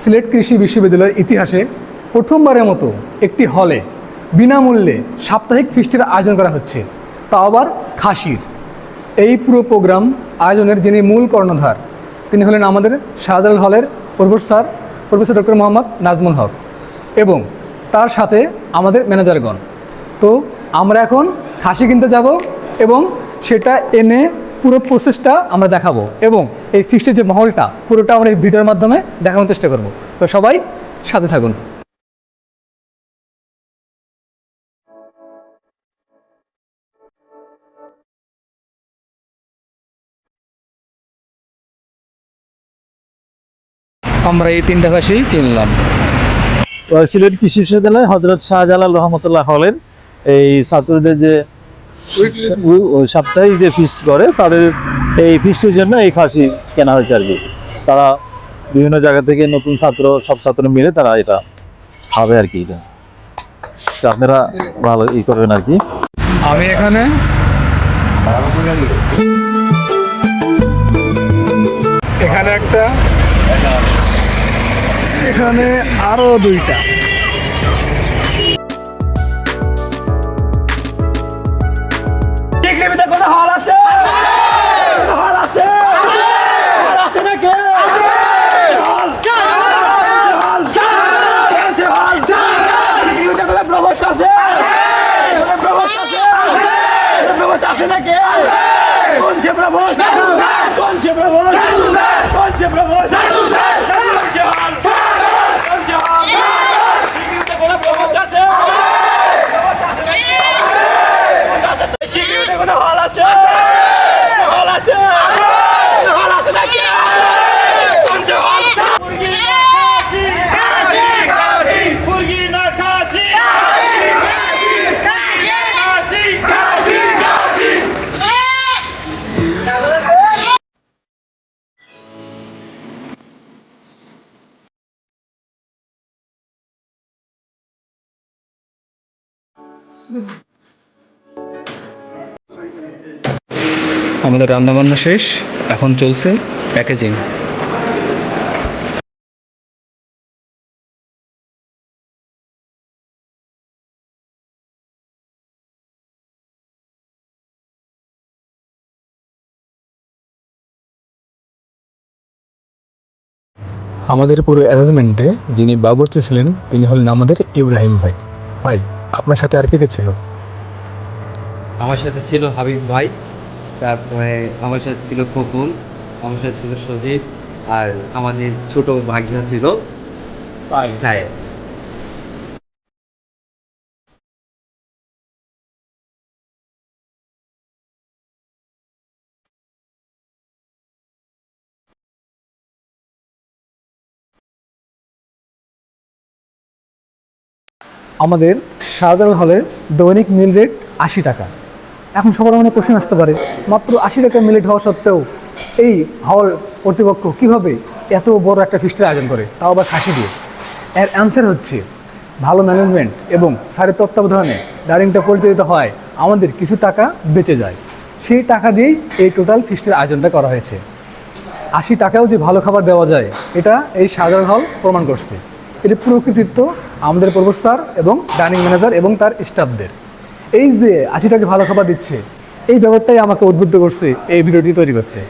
সিলেট কৃষি বিশ্ববিদ্যালয়ের ইতিহাসে প্রথমবারের মতো একটি হলে বিনামূল্যে সাপ্তাহিক ফিস্টের আয়োজন করা হচ্ছে। তা আবার খাসির। এই পুরো প্রোগ্রাম আয়োজনের যিনি মূল কর্ণধার, তিনি হলেন আমাদের শাহজালাল হলের professor professor doctor Mohammad Nazmul Haque এবং তার সাথে আমাদের ম্যানেজারগণ। তো আমরা এখন খাসি কিনতে যাব এবং সেটা এনে পুরো প্রসেসটা আমরা দেখাবো এবং এই ফিস্টের যে মহলটা, পুরোটা আমরা এই ভিডিওর মাধ্যমে দেখানোর চেষ্টা করব। তো সবাই সাথে থাকুন। আমরা এই তিনটা খাসি কিনলাম। সিলেট কৃষি বিশ্ববিদ্যালয় হজরত শাহজালাল রহমতুল্লাহ হলের এই ছাত্রদের যে সাপ্তাহিক যে ফিস্ট করে, তাদের এই ফিস্টের জন্য এই খাসি কেনা হয়েছে আর কি। তারা বিভিন্ন জায়গা থেকে নতুন ছাত্র, সব ছাত্র মিলে তারা এটা খাবে আর কি এটা। আপনারা ভালো ই করবেন আর কি। আমি এখানে এখানে একটা, এখানে আরও দুইটা। আমাদের রান্নাবান্না শেষ, এখন চলছে প্যাকেজিং আমাদের পুরো অ্যারেঞ্জমেন্টে যিনি বাবুর্চি ছিলেন, তিনি হলেন আমাদের ইব্রাহিম ভাই। ভাই আপনার সাথে আর কে কে ছিল? আমার সাথে ছিল হাবিব ভাই তারপরে আমার সাথে ছিল খোকন আমার সাথে ছিল সজীব আর আমাদের ছোট ভাগিনা ছিল সাহেব। আমাদের শাহজালাল হলের দৈনিক মিল রেট আশি টাকা। এখন সবার মনে প্রশ্ন আসতে পারে, মাত্র আশি টাকা মিল রেট হওয়া সত্ত্বেও এই হল কর্তৃপক্ষ কীভাবে এত বড় একটা ফিস্টের আয়োজন করে? তাও আবার খাসি দিয়ে। এর অ্যান্সার হচ্ছে, ভালো ম্যানেজমেন্ট এবং স্যারের তত্ত্বাবধানে ডাইনিংটা পরিচালিত হয়, আমাদের কিছু টাকা বেঁচে যায়। সেই টাকা দিয়েই এই টোটাল ফিস্টের আয়োজনটা করা হয়েছে। আশি টাকাও যে ভালো খাবার দেওয়া যায়, এটা এই শাহজালাল হল প্রমাণ করছে। এটি পুরো কৃতিত্ব আমাদের প্রফেসর এবং ডাইনিং ম্যানেজার এবং তার স্টাফদের এই যে আশি টাকা ভালো খাবার দিচ্ছে, এই ব্যাপারটাই আমাকে উদ্বুদ্ধ করছে এই ভিডিওটি তৈরি করতে।